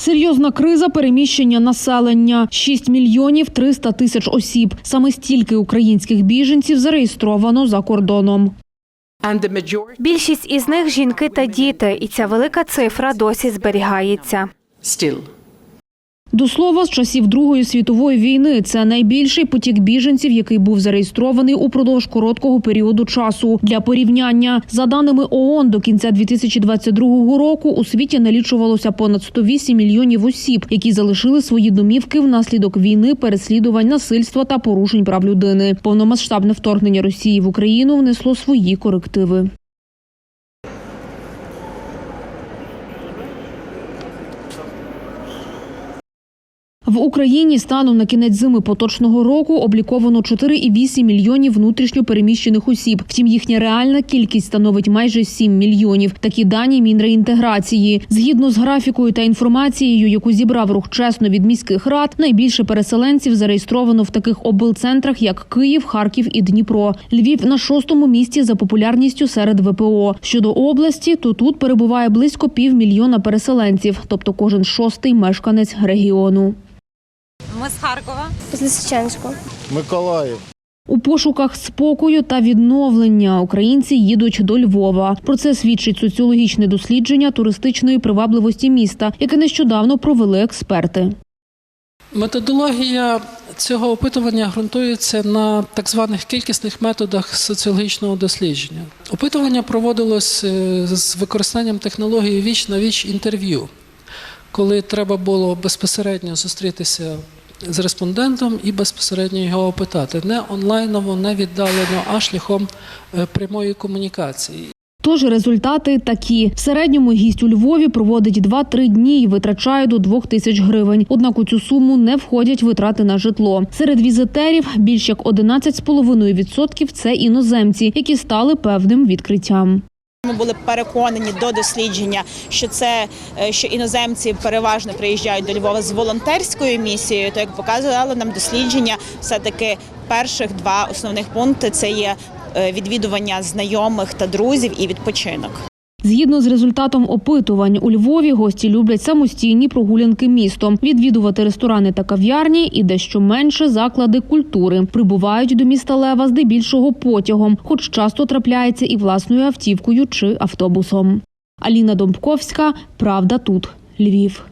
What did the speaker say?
Серйозна криза переміщення населення 6 мільйонів 300 тисяч осіб. Саме стільки українських біженців зареєстровано за кордоном. Більшість із них жінки та діти, і ця велика цифра досі зберігається. До слова, з часів Другої світової війни це найбільший потік біженців, який був зареєстрований упродовж короткого періоду часу. Для порівняння за даними ООН, до кінця 2022 року у світі налічувалося понад 108 мільйонів осіб, які залишили свої домівки внаслідок війни, переслідувань, насильства та порушень прав людини. Повномасштабне вторгнення Росії в Україну внесло свої корективи. В Україні станом на кінець зими поточного року обліковано 4,8 мільйонів внутрішньо переміщених осіб. Втім, їхня реальна кількість становить майже 7 мільйонів. Такі дані Мінреінтеграції. Згідно з графікою та інформацією, яку зібрав рух чесно від міських рад, найбільше переселенців зареєстровано в таких облцентрах, як Київ, Харків і Дніпро. Львів на шостому місці за популярністю серед ВПО. Щодо області, то тут перебуває близько півмільйона переселенців, тобто кожен шостий мешканець регіону. Ми з Харкова. з Лисичанську. Миколаїв. У пошуках спокою та відновлення українці їдуть до Львова. Про це свідчить соціологічне дослідження туристичної привабливості міста, яке нещодавно провели експерти. Методологія цього опитування ґрунтується на так званих кількісних методах соціологічного дослідження. Опитування проводилось е, з використанням технології віч на віч інтерв'ю, коли треба було безпосередньо зустрітися з респондентом і безпосередньо його опитати. Не онлайново, не віддалено, а шляхом е, прямої комунікації. Тож результати такі: в середньому гість у Львові проводить 2-3 дні і витрачає до 2 тисяч гривень. Однак у цю суму не входять витрати на житло. Серед візитерів більш як 11,5% – це іноземці, які стали певним відкриттям. Ми були переконані до дослідження, що це е, що іноземці переважно приїжджають до Львова з волонтерською місією. То як показували нам дослідження, все таки перших два основних пункти це є е, відвідування знайомих та друзів і відпочинок. Згідно з результатом опитувань, у Львові гості люблять самостійні прогулянки містом, відвідувати ресторани та кав'ярні і дещо менше заклади культури. Прибувають до міста Лева здебільшого потягом, хоч часто трапляється і власною автівкою чи автобусом. Аліна Домбковська, Правда тут, Львів.